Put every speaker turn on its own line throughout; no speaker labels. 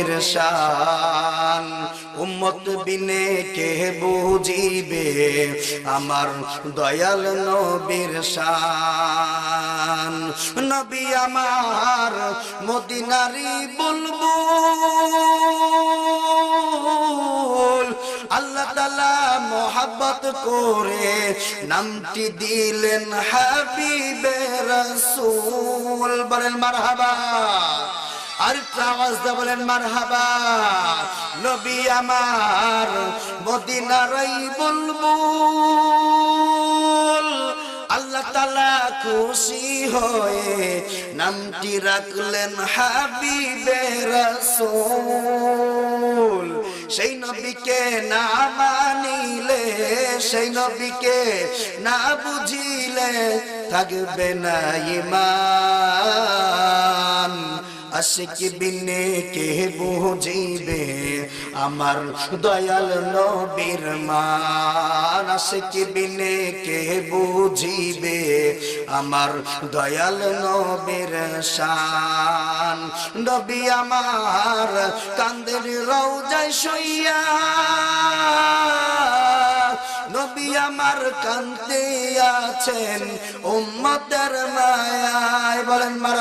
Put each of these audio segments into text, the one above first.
নবীর শান উম্মত বিনে কে বুঝিবে? আমার দয়াল নবীর শান। নবী আমার মদিনারি বুলবুল। আল্লাহ তালা মোহাব্বত করে নামটি দিলেন হাবিবে রসুল। বলেন, মারহাবা। আর আওয়াজ দিয়ে বলেন, মারহাবা, নবী আমার বুলবুল। আল্লাহ তালা খুশি হয়ে নামটি রাখলেন হাবিবে সেই নবীকে না মানিলে, সেই নবীকে না বুঝিলে থাকবে না ইমান। আশিক বিনে কে বুঝিবে? আমার দয়াল নবীর মান। আশিক বিনে কে বুঝিবে? আমার দয়াল নবীর শান। নবী আমার কান্দের রৌজায় সইয়া নবী আমার কান্তে আছেন উম্মতের মায়ায়। বলেন মারহাবা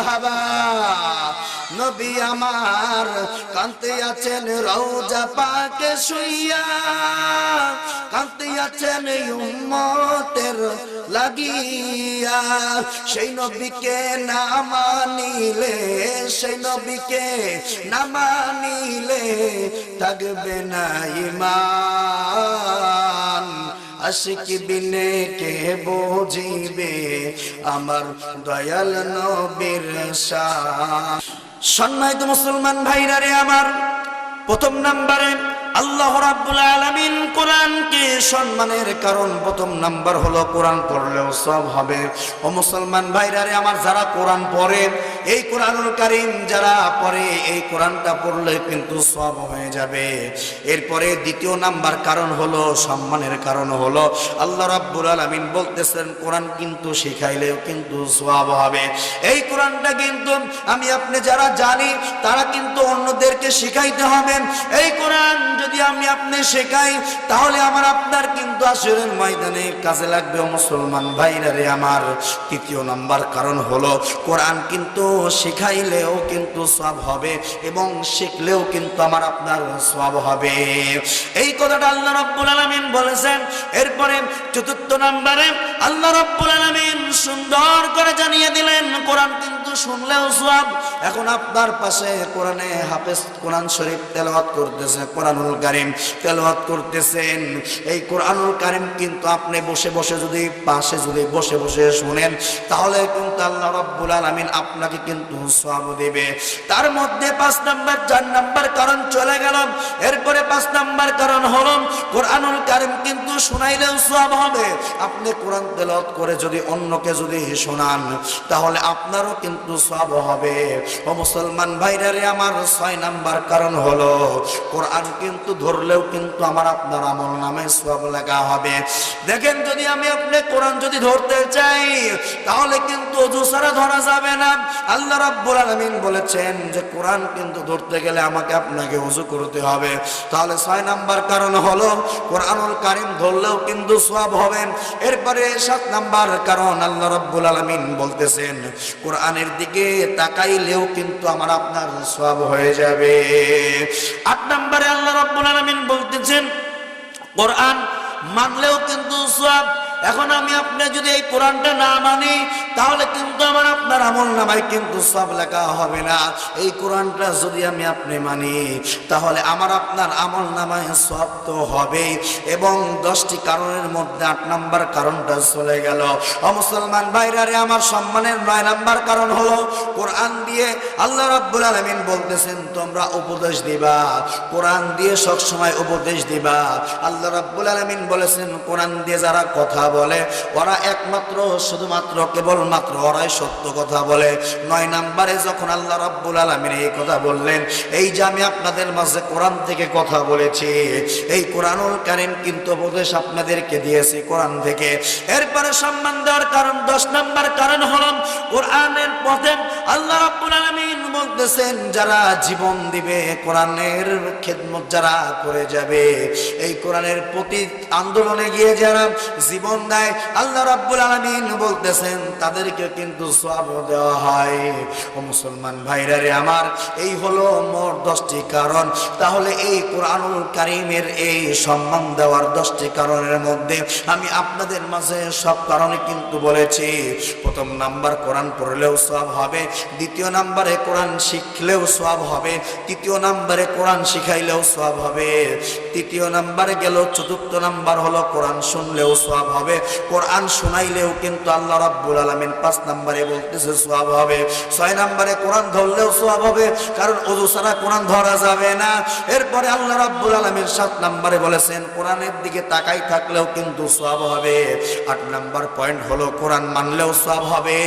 নবী আমার কান্তে আছেন রৌজা পাকে শুইয়া কান্তে আছেন উম্মতের লাগিয়া। সেই নবীকে না মানিলে, সেই নবীকে না মানিলে থাকবে না ইমান। আশিক বিনে কে বুঝিবে? আমার দয়াল নবীর সম্মানিত মুসলমান ভাইরা রে আমার, প্রথম নাম্বারে আল্লাহ রাব্বুল আলামিন কোরআনকে সম্মানের কারণ প্রথম নাম্বার হলো কোরআন পড়লেও সব হবে। ও মুসলমান ভাইরা রে আমার, যারা কোরআন পড়ে এই কোরআনুল কারীম যারা পড়ে, এই কোরআনটা পড়লে কিন্তু সব হয়ে যাবে। এরপরে দ্বিতীয় নাম্বার কারণ হলো, সম্মানের কারণ হলো, আল্লাহ রাব্বুল আলামিন বলতেছেন, কোরআন কিন্তু শিখাইলেও কিন্তু সওয়াব হবে। এই কোরআনটা কিন্তু আমি আপনি যারা জানি, তারা কিন্তু অন্যদেরকে শিখাইতে হবে। এই কোরআন যদি আমি আপনি শেখাই, তাহলে আমার আপনার কিন্তু আসরের ময়দানে কাজে লাগবে মুসলমান ভাইরা রে আমার। তৃতীয় নাম্বার কারণ হলো, কোরআন কিন্তু শেখাইলেও কিন্তু সব হবে এবং শিখলেও কিন্তু আমার আপনার সব হবে। এই কথাটা আল্লাহ রব্বুল আলমিন বলেছেন। এরপরে চতুর্থ নাম্বারে আল্লাহ রব্বুল আলমিন সুন্দর করে জানিয়ে দিলেন কোরআন কিন্তু শুনলেও সব এখন আপনার পাশে কোরআনে হাফেজ কোরআন শরীফ তেলাওয়াত করতেছে, কোরআনুল কারীম তেলাওয়াত করতেছেন। এই কোরআনুল কারীম কিন্তু আপনি বসে বসে যদি পাশে যদি বসে বসে শুনেন, তাহলে কিন্তু আল্লাহ রাব্বুল আলামিন আপনাকে কিন্তু সওয়াব দেবে। তার মধ্যে পাঁচ নাম্বার, চার নাম্বার কারণ চলে গেল এরপরে পাঁচ নাম্বার কারণ হলো, কোরআনুল কারীম কিন্তু শুনাইলেও সওয়াব হবে। আপনি কোরআন তেলাওয়াত করে যদি অন্যকে যদি শোনান, তাহলে আপনারও কিন্তু সওয়াব হবে। ও মুসলমান ভাইরা রে, আমার ছয় নাম্বার কারণ হলো, কোরআন কিন্তু ধরলেও কিন্তু আমার আপনার আমল নামে সওয়াব লেখা হবে। দেখেন, যদি আমি আপনি কোরআন যদি ধরতে চাই, তাহলে কিন্তু অজু ছাড়া ধরা যাবে না। আল্লাহ রাব্বুল আলামিন বলেছেন যে, কোরআন কিন্তু ধরতে গেলে আমাকে আপনাকে অজু করতে হবে। তাহলে ছয় নাম্বার কারণ হলো, কোরআনুল কারীম ধরলেও কিন্তু সওয়াব হবে। এরপরে সাত নাম্বার কারণ আল্লাহ রাব্বুল আলামিন বলতেছেন, কোরআনের দিকে তাকাইলেও কিন্তু আমার আপনার সব হয়ে যাবে। আট নম্বরে আল্লাহ রাব্বুল আলামিন বলতেছেন, কোরআন মানলেও কিন্তু সওয়াব এখন আমি আপনি যদি এই কোরআনটা না মানি, তাহলে কিন্তু আমার আপনার আমল নামায় কিন্তু সব লেখা হবে না। এই কোরআনটা যদি আমি আপনি মানি, তাহলে আমার আপনার আমল নামায় সব তো হবেই। এবং দশটি কারণের মধ্যে আট নাম্বার কারণটা চলে গেল। মুসলমান ভাইরারে আমার সম্মানের নয় নাম্বার কারণ হলো, কোরআন দিয়ে আল্লাহ রাব্বুল আলামিন বলতেছেন, তোমরা উপদেশ দিবা। কোরআন দিয়ে সবসময় উপদেশ দিবা। আল্লাহ রাব্বুল আলামিন বলেছেন, কোরআন দিয়ে যারা কথা বলে, ওরা একমাত্র, শুধুমাত্র, কেবলমাত্র ওরাই সত্য কথা বলে। নয় নাম্বারে যখন আল্লাহ রাব্বুল আলামিন এই কথা বললেন, এই যে আমি আপনাদের মাঝে কোরআন থেকে কথা বলেছি, এই কোরআনুল কারীম কিন্তু উপদেশ আপনাদেরকে দিয়েছি কোরআন থেকে। এরপরে সম্মান দেওয়ার কারণ, দশ নাম্বার কারণ হল, কোরআনের পথে আল্লাহ রাব্বুল আলামিন বলতেছেন, যারা জীবন দিবে, কোরআনের খেদমত যারা করে যাবে, এই কোরআনের প্রতি আন্দোলনে গিয়ে যারা জীবন দেয়। আল্লাহ রাব্বুল আলামিন বলতেছেন, তাদেরকে কিন্তু সওয়াব দেওয়া হয়। ও মুসলমান ভাইরা রে আমার, এই হলো মোট দশটি কারণ। তাহলে এই কোরআনুল কারিমের এই সম্মান দেওয়ার দশটি কারণের মধ্যে আমি আপনাদের মাঝে সব কারণে কিন্তু বলেছি। প্রথম নাম্বার, কোরআন পড়লেও সব হবে। দ্বিতীয় নাম্বারে কোরআন শিখলেও সব হবে। তৃতীয় নাম্বারে কোরআন শিখাইলেও সব হবে। তৃতীয় নাম্বারে গেল, চতুর্থ নাম্বার হলো কোরআন শুনলেও সব হবে। কোরআন শোনাইলেও কিন্তু আল্লাহ রাব্বুল আলামিন পাঁচ নাম্বারে বলতেছে সব হবে। ছয় নাম্বারে কোরআন ধরলেও সব হবে, কারণ অজু ছাড়া কোরআন ধরা যাবে না। এরপরে আল্লাহ রাব্বুল আলামিন সাত নাম্বারে বলেছেন, কোরআনের দিকে তাকাই থাকলেও কিন্তু সব হবে। আট নাম্বার পয়েন্ট হলো, কোরআন মানলেও সব হবে।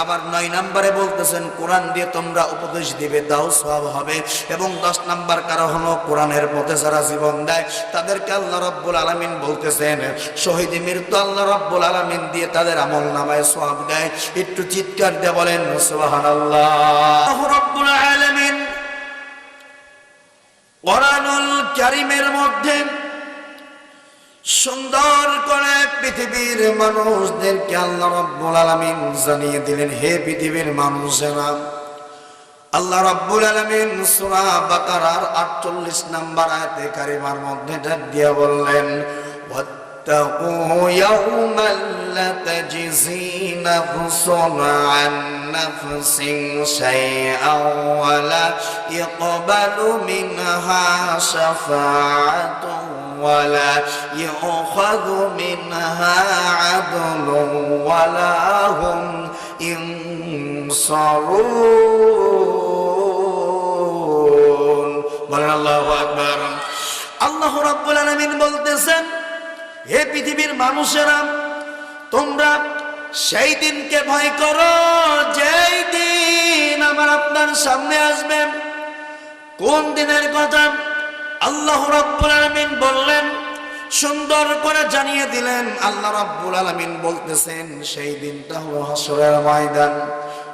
আবার নয় নাম্বারে বলতেছেন, কোরআন দিয়ে তোমরা উপদেশ দিবে, তাও সব হবে। এবং দশ নাম্বার কারণ হলো, কোরআনের পথে যারা জীবন দেয়, তাদেরকে আল্লাহ রব্বুল আলামিন বলতেছেন, শহীদ মৃত্যু আল্লাহ রব্বুল আলামিন দিয়ে তাদের আমল নামায় একটু চিৎকার দিয়ে বলেন কোরআনুল মধ্যে সুন্দর করে পৃথিবীর মানুষদেরকে আল্লাহ রাব্বুল আলামিন জানিয়ে দিলেন, হে পৃথিবীর মানুষেরা। আল্লাহ রাব্বুল আলামিন সূরা বাকারার 48 নাম্বার আয়াতে কারিমার মধ্যে দিয়ে বললেন واتقوا يوما لا تجزي نفس عن نفس شيئا ولا يقبل منها شفاعة ولا يؤخذ منها عدل ولا هم ينصرون বলেন আল্লাহু আকবার আল্লাহ রাব্বুল আলামিন বলতেছেন হে পৃথিবীর মানুষেরা, তোমরা সেই দিনকে ভয় করো, যেই দিন আমার আপনার সামনে আসবে। কোন দিনের কথা? আল্লাহ রাব্বুল আলামিন বললেন, সুন্দর করে জানিয়ে দিলেন। আল্লাহ রব্বুল আলামিন বলতেছেন, সেই দিনটা হলো হাসরের ময়দান।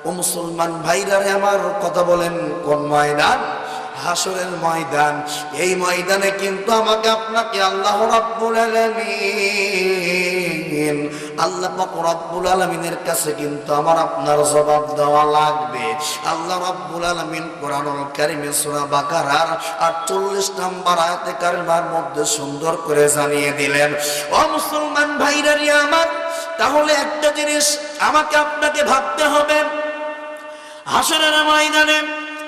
ও মুসলমান ভাইরারে আমার কথা বলেন, কোন ময়দান? হাসরের ময়দান। এই ময়দানে কিন্তু আমাকে আপনাকে আল্লাহ রাব্বুল আলামিন, আল্লাহ রব্বুল আলামিনের কাছে কিন্তু আমার আপনার জবাব দেওয়া লাগবে। আল্লাহ রাব্বুল আলামিন কোরআনুল কারীমে সূরা বাকারার 48 নম্বর আয়াতে কারিমার মধ্যে সুন্দর করে জানিয়ে দিলেন, ও মুসলমান ভাইরারি আমার, তাহলে একটা জিনিস আমাকে আপনাকে ভাবতে হবে। হাসরের ময়দানে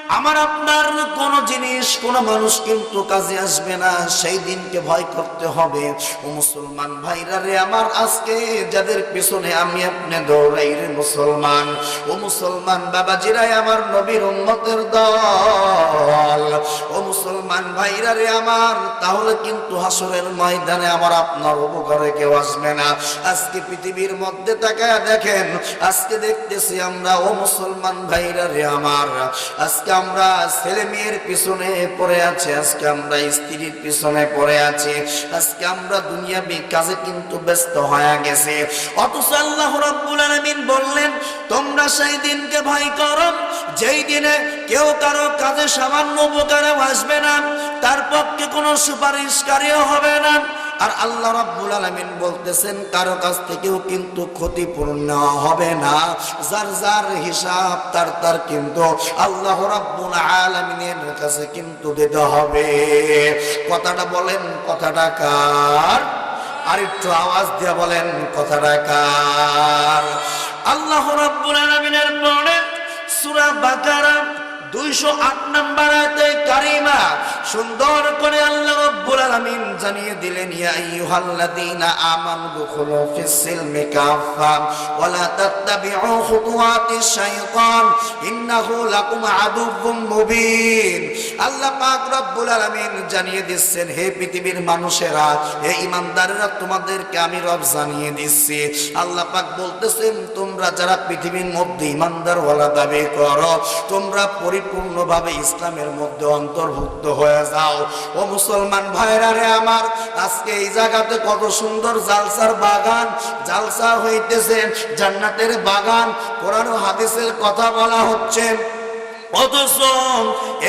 আমার আপনার কোন জিনিস, কোন মানুষ কিন্তু কাজে আসবে না, সেই দিনকে ভয় করতে হবে। ও মুসলমান ভাইরা রে আমার, আজকে যাদের পিছনে আমি আপনি দৌড়াই রে মুসলমান। ও মুসলমান বাবাজিরাই আমার নবীর উম্মতের দল। ও মুসলমান ভাইরা রে আমার, তাহলে কিন্তু হাসরের ময়দানে আমার আপনার উপকারে কেউ আসবে না। আজকে পৃথিবীর মধ্যে তাকায় দেখেন, আজকে দেখতেছি আমরা, ও মুসলমান ভাইরা রে আমার, আজকে আমরা ছেলে মেয়ের পিছনে পড়ে আছি, আজকে আমরা স্ত্রীর পিছনে পড়ে আছি, আজকে আমরা দুনিয়াবি কাজে কিন্তু ব্যস্ত হয়ে গেছে। অথচ আল্লাহ রাব্বুল আলামিন বললেন, তোমরা সেই দিনকে ভয় করো, যেই দিনে কেউ কারও কাজে সামান্য উপকারে আসবে না, তার পক্ষে কোনো সুপারিশকারীও হবে না। আর আল্লাহ রাব্বুল আলামিন বলতেছেন, কারও কাছ থেকেও কিন্তু ক্ষতিপূরণ নেওয়া হবে না। যার যার হিসাব, তার তার কিন্তু আল্লাহ রাব্বুল আলামিনের কাছে কিন্তু দিতে হবে। কথাটা বলেন, কথাটা কার? আর একটু আওয়াজ দিয়ে বলেন, কথাটা কার? আল্লাহ রাব্বুল আলামিনের পরে সূরা বাকারা জানিয়ে দিচ্ছেন, হে পৃথিবীর মানুষেরা, হে ইমানদারেরা, তোমাদেরকে আমি রব জানিয়ে দিচ্ছি। আল্লাহ পাক বলতেছেন, তোমরা যারা পৃথিবীর মধ্যে ইমানদার ওয়ালা দাবি করো, তোমরা পরিপূর্ণভাবে ইসলামের মধ্যে অন্তর্ভুক্ত হয়ে যাও। ও মুসলমান ভাইরা রে আমার, আজকে এই জায়গাতে কত সুন্দর জালসার বাগান, জালসা হইতেছে, জান্নাতের বাগান। কোরআন হাদিসের কথা বলা হচ্ছে। অথচ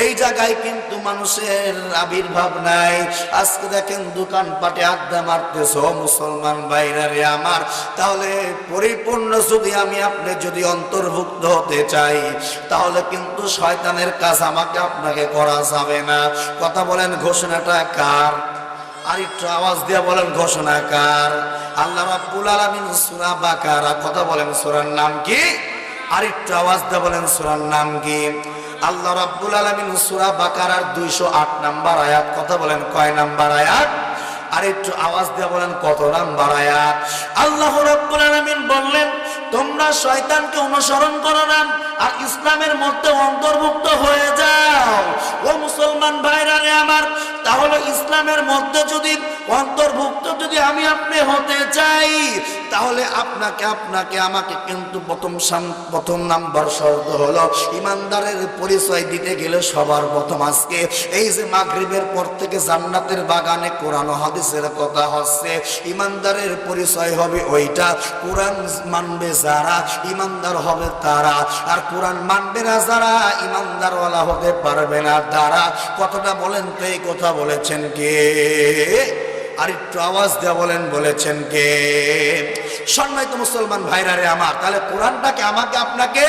এই জায়গায় কিন্তু মানুষের আবির্ভাব নাই। আজকে দেখেন দোকানপাটে আড্ডা মারতেছ মুসলমান বাইরারে আমার। তাহলে পরিপূর্ণ যদি আমি আপনি যদি অন্তর্ভুক্ত হতে চাই, তাহলে কিন্তু শয়তানের কাজ আমাকে আপনাকে করা যাবে না। কথা বলেন ঘোষণাটা কার? আর একটু আওয়াজ দিয়ে বলেন ঘোষণা কার? আল্লাহ রাব্বুল আলামিন সূরা বাকারা, কথা বলেন সূরার নাম কি? আর একটু আওয়াজ দিয়ে বলেন সুরার নাম কি? আল্লাহ রাব্বুল আলামিন সূরা বাকারার 208 নাম্বার আয়াত কথা বলেন? কয় নাম্বার আয়াত? আরেকটু আওয়াজ দিয়ে বলেন কত নাম্বার আয়াত? আল্লাহ রাব্বুল আলামিন বললেন তোমরা শয়তানকে অনুসরণ করো না আর ইসলামের মধ্যে অন্তর্ভুক্ত হয়ে যাও। ও মুসলমান ভাইরা রে আমার, তাহলে ইসলামের মধ্যে যদি অন্তর্ভুক্ত যদি আমি আপনি হতে চাই, তাহলে আপনাকে আপনাকে আমাকে কিন্তু প্রথম প্রথম নাম্বার শর্ত হলো ইমানদারের পরিচয় দিতে গেলে সবার প্রথম আজকে। এই যে মাগরিবের পর থেকে জান্নাতের বাগানে কোরআন হাদিসের কথা হচ্ছে, ইমানদারের পরিচয় হবে ওইটা। কোরআন মানবে যারা ইমানদার হবে তারা, আর কোরআন মানবে না যারা, ইমানদারওয়ালা হতে পারবে না তারা। কতটা বলেন তো, এই কথা বলেছেন কে? আর একটু আওয়াজ দেওয়া বলেন, বলেছেন কে? সম্মানিত মুসলমান ভাইরা রে আমার, তাহলে কোরআনটাকে আমাকে আপনাকে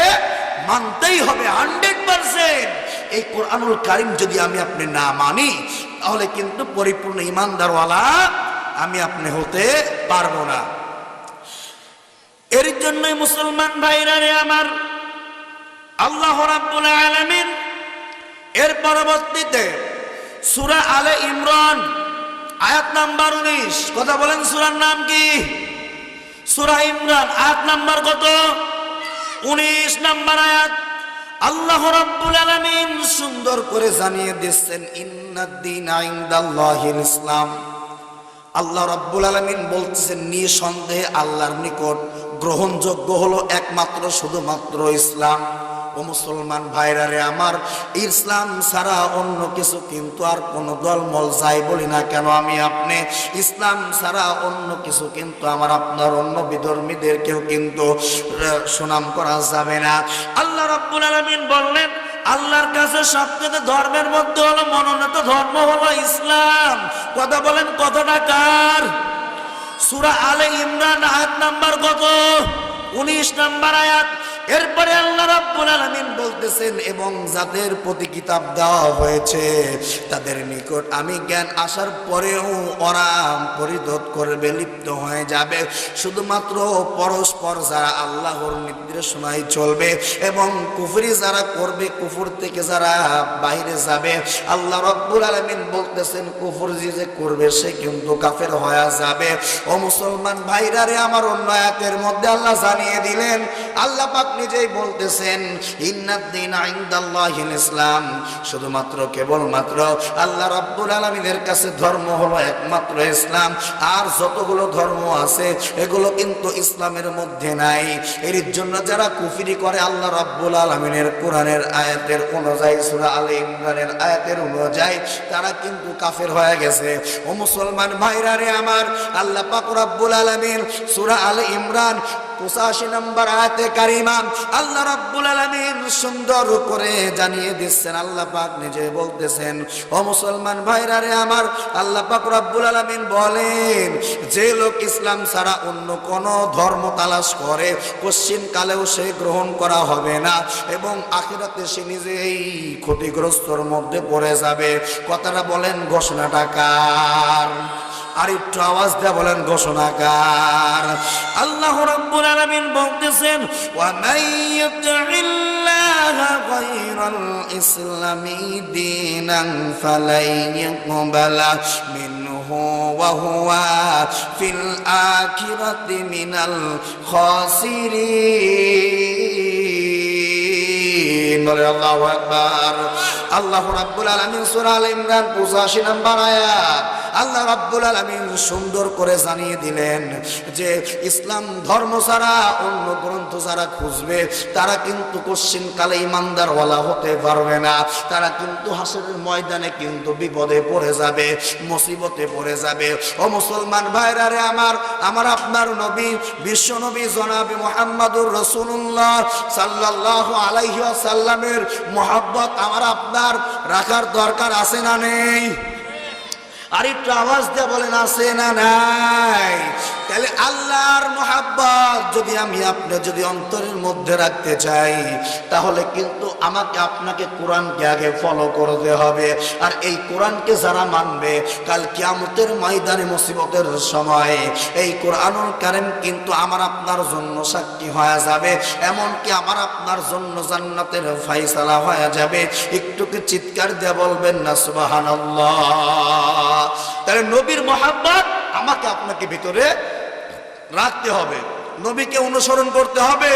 মানতেই হবে হান্ড্রেড পার্সেন্ট। এই কোরআনুল কারিম যদি আমি আপনি না মানি, তাহলে কিন্তু পরিপূর্ণ ইমানদারওয়ালা আমি আপনি হতে পারব না। এর জন্যই মুসলমান ভাইরা রে আমার, আল্লাহ রাব্বুল আলামিন এর পরবর্তীতে সূরা আলে ইমরান, আয়াত নাম্বার 19 কথা বলেন সূরার নাম কি? সূরা ইমরান, আয়াত নাম্বার কত? 19 নাম্বার আয়াত, আল্লাহ রাব্বুল আলামিন সুন্দর করে জানিয়ে দিচ্ছেন ইন্নাদ্দিন ইনদাল্লাহিল ইসলাম। আল্লাহ রাব্বুল আলামিন বলতেছেন, নিঃসন্দেহে আল্লাহর নিকট গ্রহণযোগ্য হলো একমাত্র শুধুমাত্র ইসলাম। ও মুসলমান ভাইরা রে আমার ইসলাম ছাড়া অন্য কিছু কিন্তু আর কোনো দলমল যাই বলি না কেন আমি আপনি? ইসলাম ছাড়া অন্য কিছু কিন্তু আমার আপনার অন্য বিধর্মীদেরকেও কিন্তু সুনাম করা যাবে না। আল্লাহ রাব্বুল আলামিন বললেন, আল্লাহর কাছে সবচেয়ে ধর্মের মধ্যে হলো মনোনীত ধর্ম হলো ইসলাম। কথা বলেন কতটা কার? সুরা আলে ইমরান আয়াত নাম্বার কত? উনিশ নাম্বার আয়াত। এরপরে আল্লাহ রাব্বুল আলামিন বলতেছেন, এবং যাদের প্রতি কিতাব দেওয়া হয়েছে, তাদের নিকট আমি জ্ঞান আসার পরেও ওরা পরিধত করবে, লিপ্ত হয়ে যাবে। শুধুমাত্র পরস্পর যারা আল্লাহর নির্দেশনায় চলবে এবং কুফরি যারা করবে, কুফুর থেকে যারা বাইরে যাবে, আল্লাহ রব্বুল আলামিন বলতেছেন, কুফুর যে করবে, সে কিন্তু কাফের হয়ে যাবে। ও মুসলমান ভাইরা রে, আমার অন্য আয়াতের মধ্যে আল্লাহ জানিয়ে দিলেন, আল্লাহ পাক নিজেই বলতেছেন, ইন্নাদ্দিন ইনদাল্লাহিল ইসলাম। শুধুমাত্র কেবলমাত্র আল্লাহ রাব্বুল আলামিনের কাছে ধর্ম হলো একমাত্র ইসলাম। আর যতগুলো ধর্ম আছে, এগুলো কিন্তু ইসলামের মধ্যে নাই। এর জন্য যারা কুফরি করে, আল্লাহ রাব্বুল আলামিনের কোরআনের আয়াতের অনুযায়ী, সূরা আলে ইমরানের আয়াতের অনুযায়ী, তারা কিন্তু কাফের হয়ে গেছে। ও মুসলমান ভাইরা রে আমার, আল্লাহ পাক রাব্বুল আলামিন সূরা আলে ইমরান পঁচাশি নম্বর আয়াতে কারিমা আল্লাহ রাব্বুল আলামিন সুন্দর করে জানিয়ে দিচ্ছেন, আল্লাহ পাক নিজে বলতেছেন, ও মুসলমান ভাইরা রে আমার, আল্লাহ পাক রাব্বুল আলামিন বলেন, যে লোক ইসলাম ছাড়া অন্য কোন ধর্ম তালাশ করে, পশ্চিম কালেও সে গ্রহণ করা হবে না এবং আখিরাতে সে নিজেই ক্ষতিগ্রস্তর মধ্যে পড়ে যাবে। কথাটা বলেন ঘোষণাটা কার? আর একটু আওয়াজ দেয়া বলেন ঘোষণাকার আল্লাহ রাব্বুল আলামিন বলতেছেন ওয়া ইউতি'িল্লাহা গায়রাল ইসলামি দীনান ফালাই ইয়াকবালা মিনহু ওয়া হুয়া ফিল আখিরাতি মিনাল খাসিরিন। বলে আল্লাহু আকবার। আল্লাহ রাব্বুল আলামিন সূরা আল ইমরান 85 নম্বর আয়াত। আল্লাহ রাব্বুল আলামিন সুন্দর করে জানিয়ে দিলেন যে, ইসলাম ধর্ম ছাড়া অন্য গ্রন্থ যারা খুঁজবে, তারা কিন্তু কোশ্চিন কালে ইমানদার ওয়ালা হতে পারবে না। তারা কিন্তু হাসরের ময়দানে কিন্তু বিপদে পড়ে যাবে, মুসিবতে পড়ে যাবে। ও মুসলমান ভাইরা রে আমার আমার আপনার নবী, বিশ্ব নবী জনাবি মোহাম্মদুর রসুল্লাহ সাল্লাল্লাহু আলাইহি সাল্লামের মোহাব্বত আমার আপনার রাখার দরকার আছে না নেই? আর একটু আওয়াজ দিয়ে বলেন, আছে না নাই? তাহলে আল্লাহর মোহাব্বত যদি আমি আপনি যদি অন্তরের মধ্যে রাখতে চাই, তাহলে কিন্তু আমাকে আপনাকে কোরআনকে আগে ফলো করতে হবে। আর এই কোরআনকে যারা মানবে, কাল কিয়ামতের ময়দানে মুসিবতের সময় এই কোরআনুল কারিম কিন্তু আমার আপনার জন্য সাক্ষী হয়ে যাবে। এমনকি আমার আপনার জন্য জান্নাতের ফাইসালা হয়ে যাবে। একটু কি চিৎকার দিয়ে বলবেন না, সুবহানাল্লাহ? তাহলে নবীর মোহাব্বত আমাকে আপনাকে ভিতরে রাখতে হবে। নবীকে অনুসরণ করতে হবে।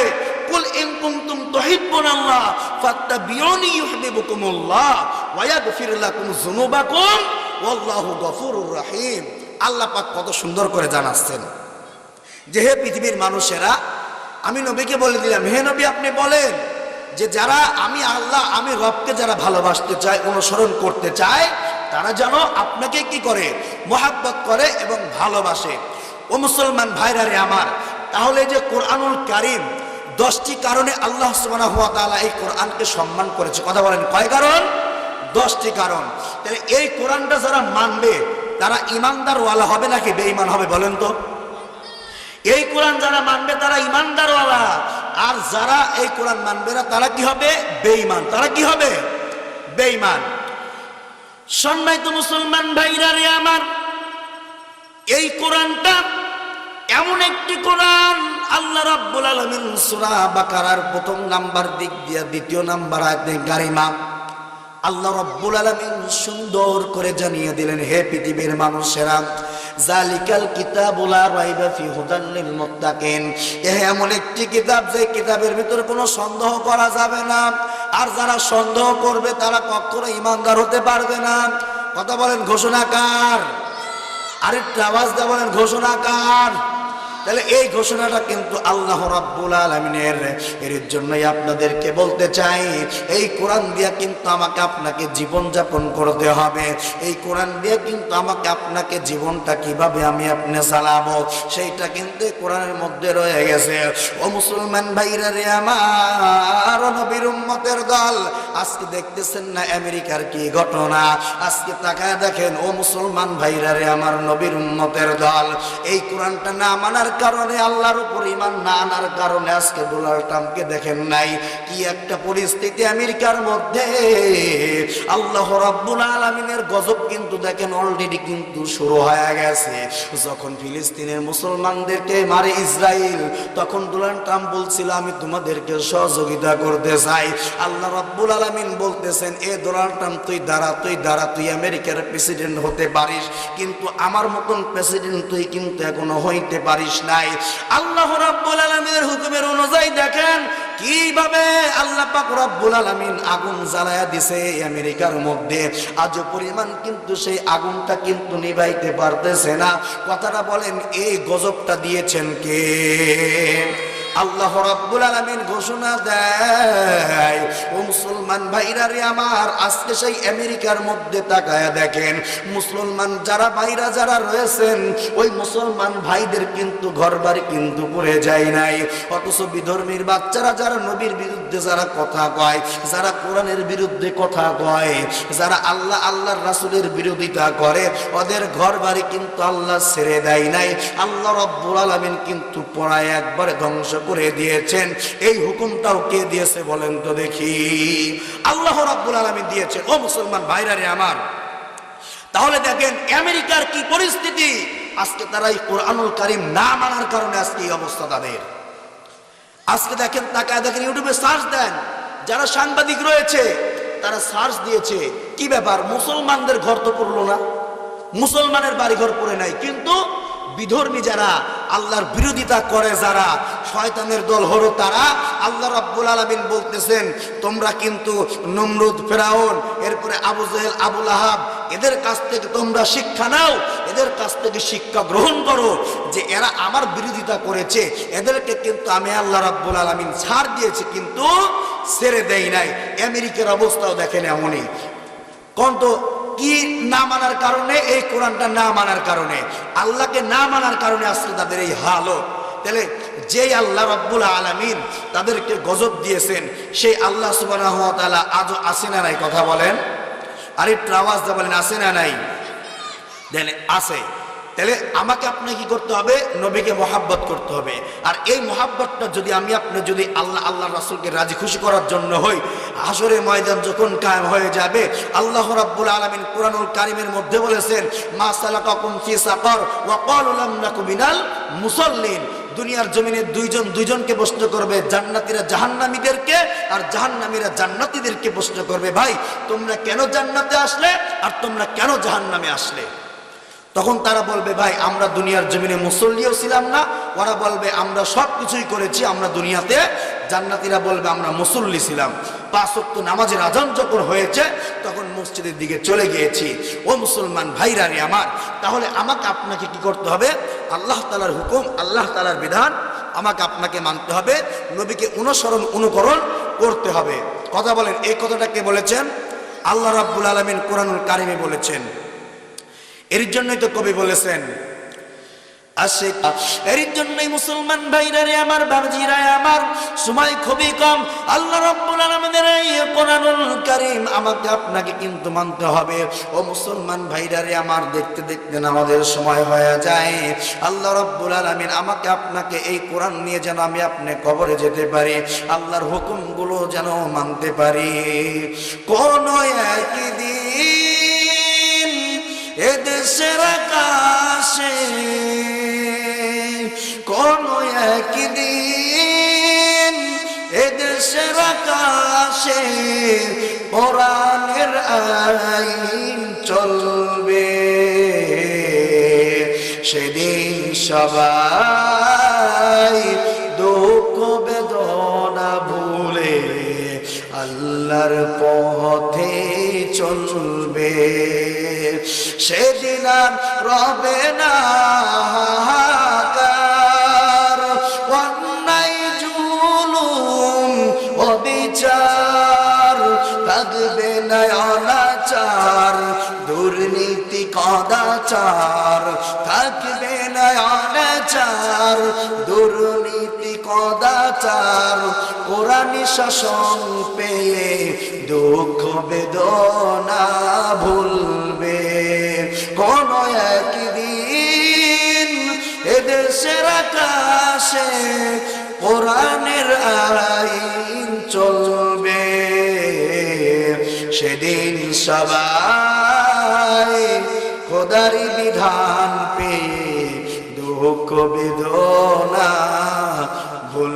কুল ইন কুনতুম তুহিব্বুনাল্লাহ ফাত্তাবিউনি ইউহিব্বুকুমুল্লাহ ওয়া ইয়াগফির লাকুম যুনুবাকুম ওয়াল্লাহু গফুরুর রহিম। আল্লাহ পাক কত সুন্দর করে জানাচ্ছেন। যে হে পৃথিবীর মানুষেরা, আমি নবীকে বলে দিলাম, হে নবী আপনি বলেন যে যারা আমি আল্লাহ, আমি রবকে যারা ভালোবাসতে চায় অনুসরণ করতে চায় তারা যেন আপনাকে কি করে? মোহাব্বত করে এবং ভালোবাসে। ও মুসলমান ভাইরা রে আমার, তাহলে যে কোরআনুল কারিম, দশটি কারণে আল্লাহ সুবহানাহু ওয়া তাআলা এই কোরআনকে সম্মান করেছে। কথা বলেন, কয় কারণ? দশটি কারণ। তাহলে এই কোরআনটা যারা মানবে, তারা ইমানদার ওয়ালা হবে নাকি বেঈমান হবে বলেন তো? এই কোরআন যারা মানবে, তারা ইমানদারওয়ালা। আর যারা এই কোরআন মানবে না, তারা কি হবে? বেঈমান। তারা কি হবে? বেঈমান। সম্মানিত মুসলমান ভাইরা রে আমার, এই কোরআনটা এমন একটি কোরআন, আল্লাহ রাব্বুল আলামিন সূরা বাকারার প্রথম নাম্বার দিক দিয়া দ্বিতীয় নাম্বার আয়াতে গারিমা আল্লাহ রাব্বুল আলামিন সুন্দর করে জানিয়ে দিলেন, হে পৃথিবীর মানুষেরা জালিকাল কিতাবুলা রাইবা ফি হুদাল লিল মুত্তাকিন। এ এমন একটি কিতাব যে কিতাবের ভিতরে কোনো সন্দেহ করা যাবে না। আর যারা সন্দেহ করবে, তারা কখনো ইমানদার হতে পারবে না। কথা বলেন ঘোষণাকার আরেকটা আওয়াজ দেওয়া বলেন ঘোষণাকার তাহলে এই ঘোষণাটা কিন্তু আল্লাহ রাব্বুল আলমিনের। এর জন্যই আপনাদেরকে বলতে চাই, এই কোরআন দিয়া কিন্তু আমাকে আপনাকে জীবন যাপন করতে হবে। এই কোরআন দিয়ে কিন্তু আমাকে আপনাকে জীবনটা কীভাবে আমি আপনি চালাবো, সেইটা কিন্তু কোরআনের মধ্যে রয়ে গেছে। ও মুসলমান ভাইরা রে আমার নবীর উম্মতের দল, আজকে দেখতেছেন না আমেরিকার কি ঘটনা? আজকে তাকায় দেখেন, ও মুসলমান ভাইরা রে আমার নবীর উম্মতের দল, এই কোরআনটা না মানার কারণে আল্লাহর উপর ইমান না আনার কারণে আজকে ডোনাল্ড ট্রাম্পকে দেখেন নাই। কি একটা পরিস্থিতি আমেরিকার মধ্যে। আল্লাহ রাব্বুল আলামিনের গজব কিন্তু দেখেন অলরেডি কিন্তু শুরু হয়ে গেছে। যখন ফিলিস্তিনের মুসলমানদেরকে মারে ইসরায়েল তখন ডোনাল্ড ট্রাম্প বলছিল, আমি তোমাদেরকে সহযোগিতা করতে চাই। আল্লাহ রাব্বুল আলামিন বলতেছেন, এ ডোনাল্ড ট্রাম্প, তুই দাঁড়া তুই দাঁড়া, তুই আমেরিকার প্রেসিডেন্ট হতে পারিস, কিন্তু আমার মতন প্রেসিডেন্ট তুই কিন্তু এখনও হইতে পারিস নাই। আল্লাহ রাব্বুল আলামিনের হুকুমের অনুযায়ী দেখেন, কীভাবে আল্লাহ পাক রব্বুল আলামিন আগুন জ্বালায়া দিছে আমেরিকার মধ্যে। আজ পরিমাণ কিন্তু সেই আগুনটা কিন্তু নিভাইতে পারতেছে না। কথাটা বলেন, এই গজবটা দিয়েছেন কে? আল্লাহ রাব্বুল আলামিন ঘোষণা দেয়, ও মুসলমান ভাইরা রে আমার, আজকে সেই আমেরিকার মধ্যে তাকায়া দেখেন, মুসলমান যারা ভাইরা যারা রয়েছেন, ওই মুসলমান ভাইদের কিন্তু ঘর বাড়ি কিন্তু পড়ে যায় নাই। অথচ বিধর্মীর বাচ্চারা, যারা নবীর বিরুদ্ধে যারা কথা কয়, যারা কোরআনের বিরুদ্ধে কথা কয়, যারা আল্লাহ, আল্লাহর রাসুলের বিরোধিতা করে, ওদের ঘর বাড়ি কিন্তু আল্লাহ ছেড়ে দেয় নাই। আল্লাহ রব্বুল আলামিন কিন্তু পড়ায় একবারে ধ্বংস করে দিয়েছেন। এই হুকুমটাও কে দিয়েছে বলেন তো দেখি। আল্লাহ রাব্বুল আলামিন দিয়েছে, ও মুসলমান ভাইরা রে আমার, তাহলে দেখেন আমেরিকার কি পরিস্থিতি? আজকে তারা এই কোরআনুল কারিম না মানার কারণে আজকে এই অবস্থা তাদের। আজকে দেখেন তাকায় দেখেন, ইউটিউবে সার্চ দেন, যারা সাংবাদিক রয়েছে, তারা সার্চ দিয়েছে, কি ব্যাপার, মুসলমানদের ঘর তো পড়ল না? মুসলমানের বাড়ি ঘর পড়ে নাই। কিন্তু বিধর্মী যারা আল্লাহর বিরোধিতা করে যারা, শয়তানের দল হলো তারা। আল্লাহ রাব্বুল আলামিন বলতেছেন, তোমরা কিন্তু নমরুদ ফেরাউন, এরপরে আবু জেহেল আবুল আহাব এদের কাছ থেকে তোমরা শিক্ষা নাও, এদের কাছ থেকে শিক্ষা গ্রহণ করো যে এরা আমার বিরোধিতা করেছে। এদেরকে কিন্তু আমি আল্লাহ রাব্বুল আলামিন ছাড় দিয়েছি, কিন্তু ছেড়ে দেয় নাই। আমেরিকার অবস্থাও দেখেন এমনই। কন্ত কি না মানার কারণে? এই কোরআনটা না মানার কারণে। আল্লাহকে না মানার কারণে আসলে তাদের এই হালত। তাহলে যেই আল্লাহ রব্বুল আলমিন তাদেরকে গজব দিয়েছেন, সেই আল্লাহ সুবাহ আজও আসে না নাই? কথা বলেন। আরে আওয়াজ বলেন আসে না নাই? দেন, আছে। তাহলে আমাকে আপনাকে কি করতে হবে? নবীকে মহাব্বত করতে হবে। আর এই মহাব্বতটা যদি আমি আপনি যদি আল্লাহ আল্লাহ রাসুলকে রাজি খুশি করার জন্য হই আসরে ময়দান যখন কায়েম হয়ে যাবে, আল্লাহ রাব্বুল আলামিন কোরআনুল কারিমের মধ্যে বলেছেন, মা মিনাল মুসাল্লিন। দুনিয়ার জমিনে দুইজন, দুইজনকে প্রশ্ন করবে, জান্নাতীরা জাহান্নামীদেরকে আর জাহান্নামীরা জান্নাতীদেরকে প্রশ্ন করবে, ভাই, তোমরা কেন জান্নাতে আসলে আর তোমরা কেন জাহান্নামে আসলে? তখন তারা বলবে, ভাই, আমরা দুনিয়ার জমিনে মুসল্লিও ছিলাম না। ওরা বলবে, আমরা সব কিছুই করেছি, আমরা দুনিয়াতে জান্নাতিরা বলবে, আমরা মুসল্লি ছিলাম। পাঁচ ওয়াক্ত নামাজের আজান যখন হয়েছে, তখন মসজিদের দিকে চলে গিয়েছি। ও মুসলমান ভাইরা রে আমার, তাহলে আমাকে আপনাকে কি করতে হবে? আল্লাহ তালার হুকুম, আল্লাহ তালার বিধান আমাকে আপনাকে মানতে হবে। নবীকে অনুসরণ, অনুকরণ করতে হবে। কথা বলেন, এই কথাটা কে বলেছেন? আল্লাহ রাব্বুল আলমিন কোরআনুল কারিমে বলেছেন এর জন্যই তো কবি বলেছেন আসে এর জন্যই মুসলমান ভাইরা রে আমার বাবজিরা আমার সময় খুবই কম। আল্লাহ রাব্বুল আলামিনের এই কোরআনুল কারীম আমাকে আপনাকে কিন্তু মানতে হবে। ও মুসলমান ভাইরা রে আমার দেখতে দেখতে আমাদের সময় হয়ে যায়। আল্লাহ রাব্বুল আলামিন আমাকে আপনাকে এই কোরআন নিয়ে যেন আমি আপনি কবরে যেতে পারি আল্লাহর হুকুমগুলো যেন মানতে পারি। কোন একদিন আকাশে কোরআনের আইন চলবে। সেদিন সবাই দুঃখ বেদনা ভুলে আল্লাহর পথে চলবে। সেদিন রবে না। থাকবে অনাচার, দুর্নীতি কদাচার, থাকবে না অনাচার, দুর্নীতি কদাচার, কোরআনি শাসন পেয়ে দুঃখ বেদনা ভুলবে। কোন একদিন এদেশের আকাশে কোরআনের আইন সেদিন সবাই খোদারি বিধান পেয়ে দুঃখ বেদনা ভুল